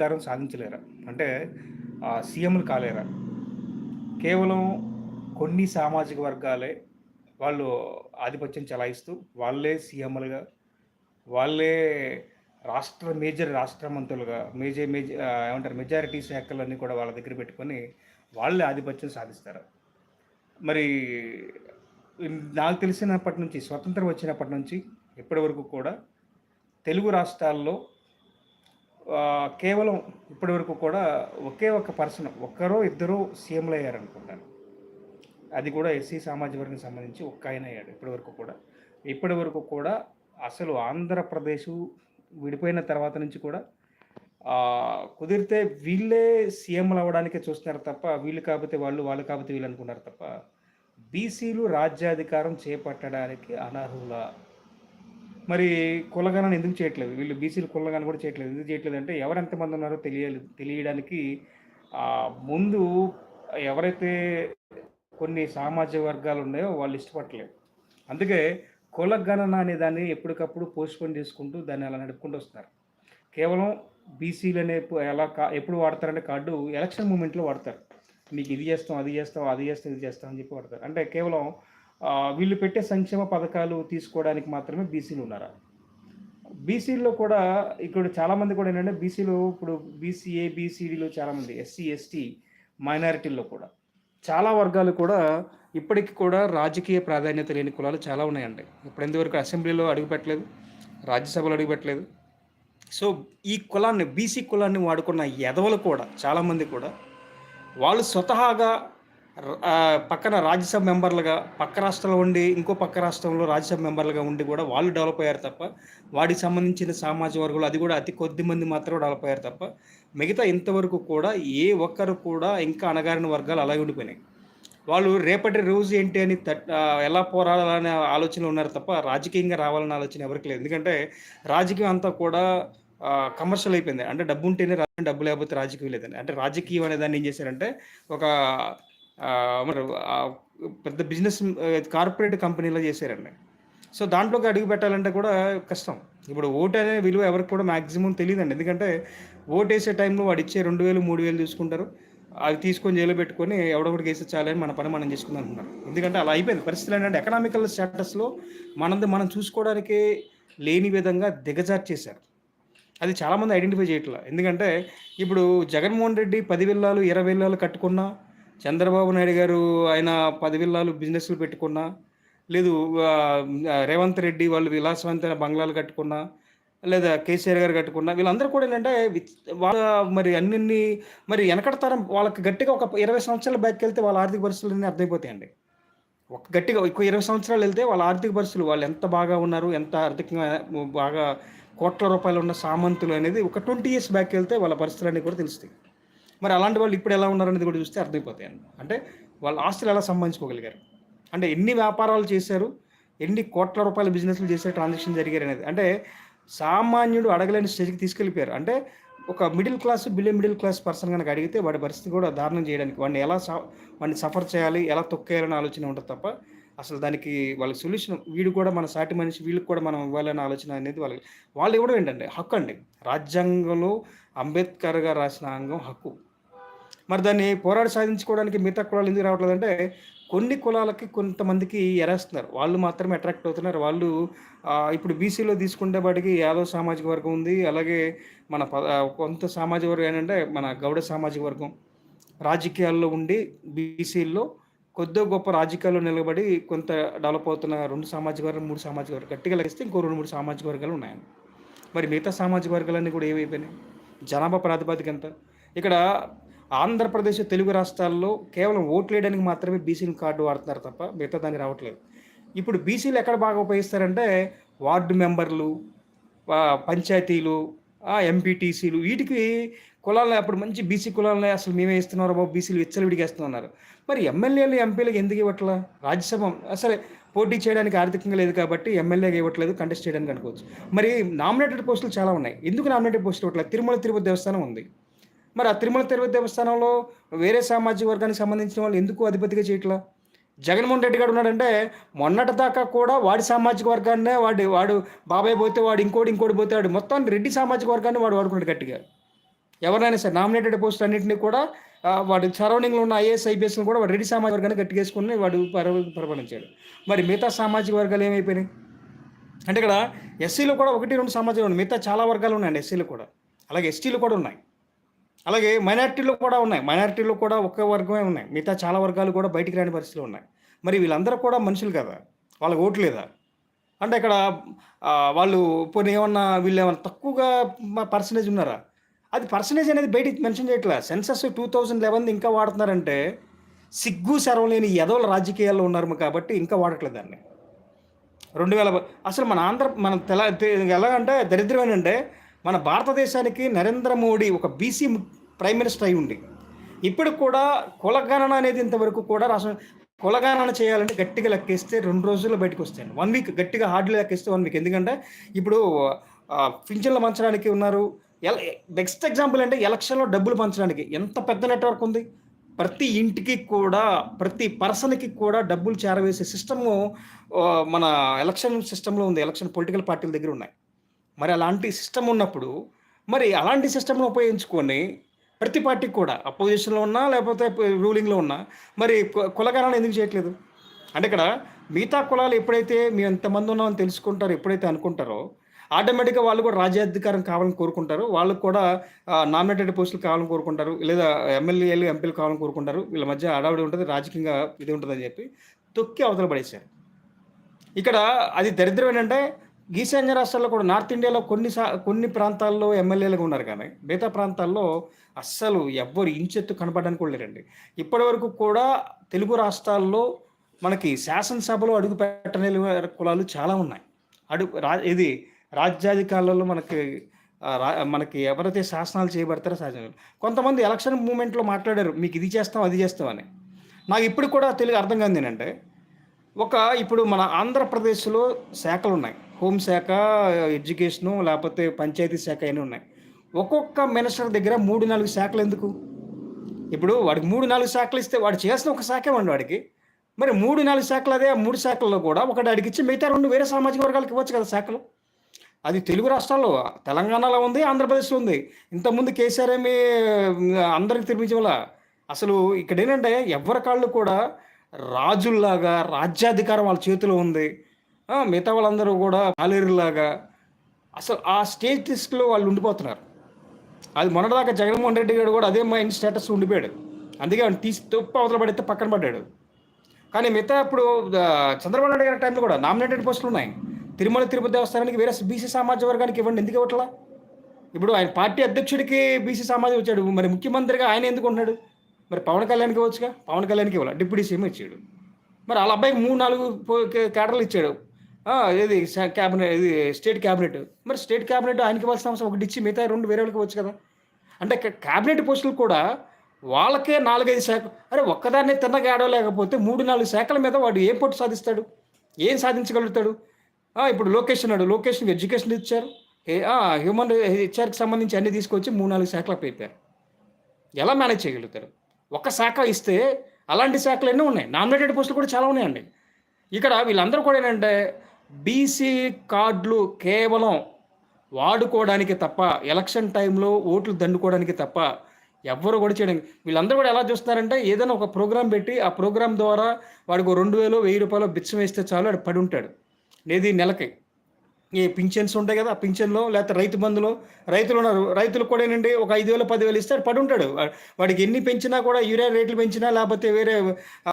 అధికారం సాధించలేరా? అంటే సీఎంలు కాలేరా? కేవలం కొన్ని సామాజిక వర్గాలే వాళ్ళు ఆధిపత్యం చలాయిస్తూ వాళ్ళే సీఎంలుగా వాళ్ళే రాష్ట్ర మేజర్ రాష్ట్ర మంత్రులుగా మేజర్ మేజర్ ఏమంటారు మెజారిటీ శాఖలన్నీ కూడా వాళ్ళ దగ్గర పెట్టుకొని వాళ్ళే ఆధిపత్యం సాధిస్తారు? మరి నాకు తెలిసినప్పటి నుంచి స్వతంత్రం వచ్చినప్పటి నుంచి ఇప్పటి వరకు కూడా తెలుగు రాష్ట్రాల్లో కేవలం ఇప్పటి వరకు కూడా ఒకే ఒక పర్సన్ ఒక్కరో ఇద్దరు సీఎంలు అయ్యారనుకుంటాను. అది కూడా ఎస్సీ సామాజిక వర్గం సంబంధించి ఒక్క ఆయన అయ్యాడు ఇప్పటి వరకు కూడా. ఇప్పటి వరకు కూడా అసలు ఆంధ్రప్రదేశ్ విడిపోయిన తర్వాత నుంచి కూడా కుదిరితే వీళ్ళే సీఎంలు అవ్వడానికే చూస్తున్నారు తప్ప వీళ్ళు కాకపోతే వాళ్ళు వాళ్ళు కాకపోతే వీళ్ళు అనుకున్నారు తప్ప బీసీలు రాజ్యాధికారం చేపట్టడానికి అనర్హుల? మరి కులగణన ఎందుకు చేయట్లేదు? వీళ్ళు బీసీలు కులగణన కూడా చేయట్లేదు. ఎందుకు చేయట్లేదు అంటే ఎవరు ఎంతమంది ఉన్నారో తెలియాలి తెలియడానికి ముందు ఎవరైతే కొన్ని సామాజిక వర్గాలు ఉన్నాయో వాళ్ళు ఇష్టపడట్లేదు. అందుకే కులగణన అనే దాన్ని ఎప్పటికప్పుడు పోస్ట్పోన్ చేసుకుంటూ దాన్ని అలా నడుపుకుంటూ వస్తున్నారు. కేవలం బీసీలు అనే ఎలా కా ఎప్పుడు వాడతారంటే కార్డు ఎలక్షన్ మూమెంట్లో వాడతారు. మీకు ఇది చేస్తాం అది చేస్తాం అది చేస్తాం ఇది చేస్తాం అని చెప్పి వాడతారు. అంటే కేవలం వీళ్ళు పెట్టే సంక్షేమ పథకాలు తీసుకోవడానికి మాత్రమే బీసీలు ఉన్నారా? బీసీల్లో కూడా ఇక్కడ చాలామంది కూడా ఏంటంటే బీసీలో ఇప్పుడు బీసీఏ బీసీడీలో చాలామంది ఎస్సీ ఎస్టీ మైనారిటీల్లో కూడా. చాలా వర్గాలు కూడా ఇప్పటికి కూడా రాజకీయ ప్రాధాన్యత లేని కులాలు చాలా ఉన్నాయండి. ఇప్పుడు ఇంతవరకు అసెంబ్లీలో అడుగుపెట్టలేదు రాజ్యసభలో అడుగుపెట్టలేదు. సో ఈ కులాన్ని బీసీ కులాన్ని వాడుకున్న ఎదవలు కూడా చాలామంది కూడా వాళ్ళు స్వతహాగా పక్కన రాజ్యసభ మెంబర్లుగా పక్క రాష్ట్రంలో ఉండి ఇంకో పక్క రాష్ట్రంలో రాజ్యసభ మెంబర్లుగా ఉండి కూడా వాళ్ళు డెవలప్ అయ్యారు తప్ప వాటికి సంబంధించిన సామాజిక వర్గాలు అది కూడా అతి కొద్ది మంది మాత్రమే డెవలప్ అయ్యారు తప్ప మిగతా ఇంతవరకు కూడా ఏ ఒక్కరు కూడా ఇంకా అణగారిన వర్గాలు అలాగే ఉండిపోయినాయి. వాళ్ళు రేపటి రోజు ఏంటి అని తట్ ఎలా పోరాడాలనే ఆలోచనలు ఉన్నారు తప్ప రాజకీయంగా రావాలనే ఆలోచన ఎవరికి లేదు. ఎందుకంటే రాజకీయం అంతా కూడా కమర్షియల్ అయిపోయింది. అంటే డబ్బు ఉంటేనే డబ్బు లేకపోతే రాజకీయం లేదండి. అంటే రాజకీయం అనే దాన్ని ఏం చేశారంటే ఒక మరి పెద్ద బిజినెస్ కార్పొరేట్ కంపెనీలో చేశారండి. సో దాంట్లోకి అడుగు పెట్టాలంటే కూడా కష్టం. ఇప్పుడు ఓటు అనే విలువ ఎవరికి కూడా మ్యాక్సిమం తెలియదండి. ఎందుకంటే ఓటు వేసే టైంలో వాడు ఇచ్చే రెండు వేలు మూడు వేలు చూసుకుంటారు అవి తీసుకొని జైలు పెట్టుకొని ఎవడొకటి వేస్తే చాలని మన పని మనం చేసుకుందాం అనుకున్నారు ఎందుకంటే అలా అయిపోయింది. పరిస్థితులు ఏంటంటే ఎకనామికల్ స్టేటస్లో మనది మనం చూసుకోవడానికి లేని విధంగా దిగజార్చేశారు అది చాలామంది ఐడెంటిఫై చేయట్లేదు ఎందుకంటే ఇప్పుడు జగన్మోహన్ రెడ్డి పది విల్లాలు ఇరవై విల్లాలు కట్టుకున్నా చంద్రబాబు నాయుడు గారు ఆయన పది విల్లాలు బిజినెస్లు పెట్టుకున్నా లేదు రేవంత్ రెడ్డి వాళ్ళు విలాసవంతమైన బంగ్లాలు కట్టుకున్నా లేదా కేసీఆర్ గారు కట్టుకున్నా వీళ్ళందరూ కూడా ఏంటంటే వాళ్ళ మరి అన్ని మరి వెనకడతారం వాళ్ళకి గట్టిగా ఒక ఇరవై సంవత్సరాల బ్యాక్ వెళ్తే వాళ్ళ ఆర్థిక పరిస్థితులన్నీ అర్థమైపోతాయండి. ఒక గట్టిగా ఎక్కువ ఇరవై సంవత్సరాలు వెళ్తే వాళ్ళ ఆర్థిక పరిస్థితులు వాళ్ళు ఎంత బాగా ఉన్నారు ఎంత ఆర్థికంగా బాగా కోట్ల రూపాయలు ఉన్న సామంతులు అనేది ఒక ట్వంటీ ఇయర్స్ బ్యాక్ వెళ్తే వాళ్ళ పరిస్థితులు అన్నీ కూడా తెలుస్తాయి. మరి అలాంటి వాళ్ళు ఇప్పుడు ఎలా ఉన్నారనేది కూడా చూస్తే అర్థమైపోతాయి అంటే వాళ్ళ ఆస్తులు ఎలా సంపాదించుకోగలిగారు? అంటే ఎన్ని వ్యాపారాలు చేశారు? ఎన్ని కోట్ల రూపాయల బిజినెస్లు చేసే ట్రాన్సాక్షన్ జరిగారు అనేది. అంటే సామాన్యుడు అడగలేని స్టేజ్కి తీసుకెళ్ళిపోయారు. అంటే ఒక middle class below middle class person కనుక అడిగితే వాడి పరిస్థితి కూడా దారుణం చేయడానికి వాడిని ఎలా వాడిని సఫర్ చేయాలి ఎలా తొక్కేయాలని ఆలోచన ఉంటుంది తప్ప అసలు దానికి వాళ్ళ సొల్యూషన్ వీడు కూడా మన సాటి మనిషి వీళ్ళకి కూడా మనం ఇవ్వాలనే ఆలోచన అనేది వాళ్ళకి వాళ్ళు ఇవ్వడం ఏంటంటే హక్కు అండి. రాజ్యాంగంలో అంబేద్కర్ గారు రాసిన అంగం హక్కు. మరి దాన్ని పోరాడి సాధించుకోవడానికి మిగతా కులాలు ఎందుకు రావట్లేదు అంటే కొన్ని కులాలకి కొంతమందికి ఎరేస్తున్నారు. వాళ్ళు మాత్రమే అట్రాక్ట్ అవుతున్నారు. వాళ్ళు ఇప్పుడు బీసీలో తీసుకుంటే వాటికి యాదవ్ సామాజిక వర్గం ఉంది. అలాగే మన ప- కొంత సామాజిక వర్గం ఏంటంటే మన గౌడ సామాజిక వర్గం. రాజకీయాల్లో ఉండి బీసీల్లో కొద్దో గొప్ప రాజకీయాల్లో నిలబడి కొంత డెవలప్ అవుతున్న రెండు సామాజిక వర్గం మూడు సామాజిక వర్గం గట్టిగా లెక్కిస్తే ఇంకో రెండు మూడు సామాజిక వర్గాలు ఉన్నాయండి. మరి మిగతా సామాజిక వర్గాలన్నీ కూడా ఏమైపోయినాయి జనాభా ప్రాతిపదిక ఎంత? ఇక్కడ ఆంధ్రప్రదేశ్ తెలుగు రాష్ట్రాల్లో కేవలం ఓట్లు వేయడానికి మాత్రమే బీసీలు కార్డు వాడుతున్నారు తప్ప మిగతా దాన్ని రావట్లేదు. ఇప్పుడు బీసీలు ఎక్కడ బాగా ఉపయోగిస్తారంటే వార్డు మెంబర్లు పంచాయతీలు ఎంపీటీసీలు వీటికి కులాలను అప్పుడు మంచి బీసీ కులాలను అసలు మేమే ఇస్తున్నారు బాబు? బీసీలు విచ్చలు విడిగేస్తున్నారు మరి ఎమ్మెల్యేలు ఎంపీలకు ఎందుకు ఇవ్వట్లా? రాజ్యసభ అసలు పోటీ చేయడానికి ఆర్థికంగా లేదు కాబట్టి ఎమ్మెల్యేగా ఇవ్వట్లేదు కంటెస్ట్ చేయడానికి అనుకోవచ్చు. మరి నామినేటెడ్ పోస్టులు చాలా ఉన్నాయి. ఎందుకు నామినేటెడ్ పోస్టులు ఇవ్వట్లేదు? తిరుమల తిరుపతి దేవస్థానం ఉంది. మరి ఆ తిరుమల తిరుపతి దేవస్థానంలో వేరే సామాజిక వర్గానికి సంబంధించిన వాళ్ళు ఎందుకు అధిపతిగా చేయట్లా? జగన్మోహన్ రెడ్డి గారు ఉన్నాడంటే మొన్నటి దాకా కూడా వాడి సామాజిక వర్గాన్నే వాడు వాడు బాబాయ్ పోతే వాడు ఇంకోటి ఇంకోటి పోతే వాడు మొత్తం రెడ్డి సామాజిక వర్గాన్ని వాడు వాడుకున్నాడు గట్టిగా. ఎవరైనా సరే నామినేటెడ్ పోస్ట్ అన్నింటినీ కూడా వాడు సరౌండింగ్లో ఉన్న ఐఏఎస్ ఐపీఎస్ని కూడా వాడు రెడ్డి సామాజిక వర్గాన్ని గట్టిగేసుకుని వాడు పరిపాలించాడు. మరి మిగతా సామాజిక వర్గాలు ఏమైపోయినాయి? అంటే ఇక్కడ ఎస్సీలో కూడా ఒకటి రెండు సామాజిక ఉన్నాయి. మిగతా చాలా వర్గాలు ఉన్నాయండి ఎస్సీలు కూడా. అలాగే ఎస్టీలు కూడా ఉన్నాయి. అలాగే మైనారిటీలు కూడా ఉన్నాయి. మైనారిటీలు కూడా ఒక్క వర్గమే ఉన్నాయి. మిగతా చాలా వర్గాలు కూడా బయటికి రాని పరిస్థితులు ఉన్నాయి. మరి వీళ్ళందరూ కూడా మనుషులు కదా? వాళ్ళకి ఓటు లేదా? అంటే ఇక్కడ వాళ్ళు పోనీ ఏమన్నా వీళ్ళు ఏమన్నా తక్కువగా పర్సనేజ్ ఉన్నారా? అది పర్సనేజ్ అనేది బయటికి మెన్షన్ చేయట్లే. సెన్సస్ టూ థౌజండ్ లెవెన్ ఇంకా వాడుతున్నారంటే సిగ్గు శరం లేని ఎదవల రాజకీయాల్లో ఉన్నారు కాబట్టి ఇంకా వాడట్లేదు దాన్ని. రెండు వేల అసలు మన ఆంధ్ర మన తెల తె- ఎలా అంటే దరిద్రమేనంటే మన భారతదేశానికి నరేంద్ర మోడీ ఒక బీసీ ప్రైమ్ మినిస్టర్ అయి ఉండి ఇప్పుడు కూడా కులగణన అనేది ఇంతవరకు కూడా రాష్ట్ర కులగణన చేయాలంటే గట్టిగా లెక్కేస్తే రెండు రోజుల్లో బయటకు వస్తాయండి వన్ వీక్ గట్టిగా హార్డ్లీ లెక్కేస్తే వన్ వీక్ ఎందుకంటే ఇప్పుడు పింఛన్లు పంచడానికి ఉన్నారు. నెక్స్ట్ ఎగ్జాంపుల్ అంటే ఎలక్షన్లో డబ్బులు పంచడానికి. ఎంత పెద్ద నెట్వర్క్ ఉంది? ప్రతి ఇంటికి కూడా ప్రతి పర్సన్కి కూడా డబ్బులు చేరవేసే సిస్టము మన ఎలక్షన్ సిస్టంలో ఉంది. ఎలక్షన్ పొలిటికల్ పార్టీల దగ్గర ఉన్నాయి. మరి అలాంటి సిస్టమ్ ఉన్నప్పుడు మరి అలాంటి సిస్టమ్ను ఉపయోగించుకొని ప్రతి పార్టీకి కూడా అపోజిషన్లో ఉన్నా లేకపోతే రూలింగ్లో ఉన్నా మరి కు- కులగణన ఎందుకు చేయట్లేదు? అంటే ఇక్కడ మిగతా కులాలు ఎప్పుడైతే మేము ఎంతమంది ఉన్నామని తెలుసుకుంటారో ఎప్పుడైతే అనుకుంటారో ఆటోమేటిక్గా వాళ్ళు కూడా రాజ్యాధికారం కావాలని కోరుకుంటారు. వాళ్ళకు కూడా నామినేటెడ్ పోస్టులు కావాలని కోరుకుంటారు. లేదా ఎమ్మెల్యేలు ఎంపీలు కావాలని కోరుకుంటారు. వీళ్ళ మధ్య అడావిడి ఉంటుంది రాజకీయంగా ఇది ఉంటుందని చెప్పి తొక్కి అవతల పడేశారు. ఇక్కడ అది దరిద్రం ఏంటంటే ఈశాన్య రాష్ట్రాల్లో కూడా నార్త్ ఇండియాలో కొన్ని సా కొన్ని ప్రాంతాల్లో ఎమ్మెల్యేలుగా ఉన్నారు కానీ మిగతా ప్రాంతాల్లో అస్సలు ఎవ్వరు ఇంచెత్తు కనపడడానికి కూడా లేరండి. ఇప్పటి వరకు కూడా తెలుగు రాష్ట్రాల్లో మనకి శాసనసభలో అడుగు పెట్టని కులాలు చాలా ఉన్నాయి. అడుగు రా ఇది రాజ్యాధికారులలో మనకి రా మనకి ఎవరైతే శాసనాలు చేయబడతారో శాసనాలు. కొంతమంది ఎలక్షన్ మూమెంట్లో మాట్లాడారు మీకు ఇది చేస్తాం అది చేస్తాం అని. నాకు ఇప్పుడు కూడా తెలుగు అర్థం కాదు ఏంటంటే ఒక ఇప్పుడు మన ఆంధ్రప్రదేశ్లో శాఖలు ఉన్నాయి హోంశాఖ ఎడ్యుకేషను లేకపోతే పంచాయతీ శాఖ అయినా ఉన్నాయి. ఒక్కొక్క మినిస్టర్ దగ్గర మూడు నాలుగు శాఖలు ఎందుకు? ఇప్పుడు వాడికి మూడు నాలుగు శాఖలు ఇస్తే వాడు చేసిన ఒక శాఖ ఉండి వాడికి. మరి మూడు నాలుగు శాఖలు అదే ఆ మూడు శాఖల్లో కూడా ఒకటి అడిగిచ్చి ఇచ్చి మిగతా రెండు వేరే సామాజిక వర్గాలకు ఇవ్వచ్చు కదా శాఖలు. అది తెలుగు రాష్ట్రాల్లో తెలంగాణలో ఉంది ఆంధ్రప్రదేశ్లో ఉంది. ఇంతకుముందు కేసీఆర్ ఏమి అందరికి తినిపించవల అసలు ఇక్కడ ఏంటంటే ఎవరి కాళ్ళు కూడా రాజుల్లాగా రాజ్యాధికారం వాళ్ళ చేతిలో ఉంది. మిగతా వాళ్ళందరూ కూడా పాలేరులాగా అసలు ఆ స్టేటస్లో వాళ్ళు ఉండిపోతున్నారు. అది మొన్నటిదాకా జగన్మోహన్ రెడ్డి గారు కూడా అదే మైండ్ స్టేటస్ ఉండిపోయాడు. అందుకే ఆయన తీసి తప్పు అవతల పడితే పక్కన పడ్డాడు. కానీ మిగతా ఇప్పుడు చంద్రబాబు నాయుడు గారి టైంలో కూడా నామినేటెడ్ పోస్టులు ఉన్నాయి. తిరుమల తిరుపతి దేవస్థానానికి వేరే బీసీ సమాజ వర్గానికి ఇవ్వండి. ఎందుకు ఇవ్వట్లా? ఇప్పుడు ఆయన పార్టీ అధ్యక్షుడికి బీసీ సమాజం వచ్చాడు మరి ముఖ్యమంత్రిగా ఆయన ఎందుకు ఉన్నాడు మరి పవన్ కళ్యాణ్కి ఇవ్వచ్చుగా? పవన్ కళ్యాణ్కి ఇవ్వాలి? డిప్యూటీ సీఎం ఇచ్చాడు. మరి వాళ్ళ అబ్బాయికి మూడు నాలుగు పో- ఇచ్చాడు. ఇది క్యాబినెట్ ఇది స్టేట్ క్యాబినెట్. మరి స్టేట్ క్యాబినెట్ ఆయనకి ఇవ్వాల్సిన అవసరం ఒకటి ఇచ్చి మిగతా రెండు వేరే వాళ్ళకి ఇవ్వచ్చు కదా? అంటే క్యాబినెట్ పోస్టులు కూడా వాళ్ళకే నాలుగైదు శాఖ అరే ఒక్కదాన్నే తిన్నగా మూడు నాలుగు శాఖల మీద వాడు ఏం పొట్టు సాధిస్తాడు? ఏం సాధించగలుగుతాడు? ఇప్పుడు లోకేష్ అన్నాడు లోకేష్కి ఎడ్యుకేషన్ ఇచ్చారు. హ్యూమన్ హెచ్ఆర్కి సంబంధించి అన్ని తీసుకొచ్చి మూడు నాలుగు శాఖలకు అయిపోయారు ఎలా మేనేజ్ చేయగలుగుతారు? ఒక శాఖ ఇస్తే అలాంటి శాఖలు ఎన్నో ఉన్నాయి. నామినేటెడ్ పోస్టులు కూడా చాలా ఉన్నాయండి. ఇక్కడ వీళ్ళందరూ కూడా ఏంటంటే బీసీ కార్డులు కేవలం వాడుకోవడానికి తప్ప ఎలక్షన్ టైంలో ఓట్లు దండుకోవడానికి తప్ప ఎవ్వరు కూడా చేయడం వీళ్ళందరూ కూడా ఎలా చూస్తున్నారంటే ఏదైనా ఒక ప్రోగ్రాం పెట్టి ఆ ప్రోగ్రాం ద్వారా వాడికి రెండు వేలు వెయ్యి రూపాయలు బిచ్చం వేస్తే చాలు వాడు పడి ఉంటాడు. ఏది నెలకి. ఈ పింఛన్స్ ఉంటాయి కదా ఆ పింఛన్లో లేకపోతే రైతు బంధులో రైతులు ఉన్నారు రైతులు కూడా ఏంటంటే ఒక ఐదు వేలు పదివేలు ఇస్తారు పడి ఉంటాడు. వాడికి ఎన్ని పెంచినా కూడా యూరియా రేట్లు పెంచినా లేకపోతే వేరే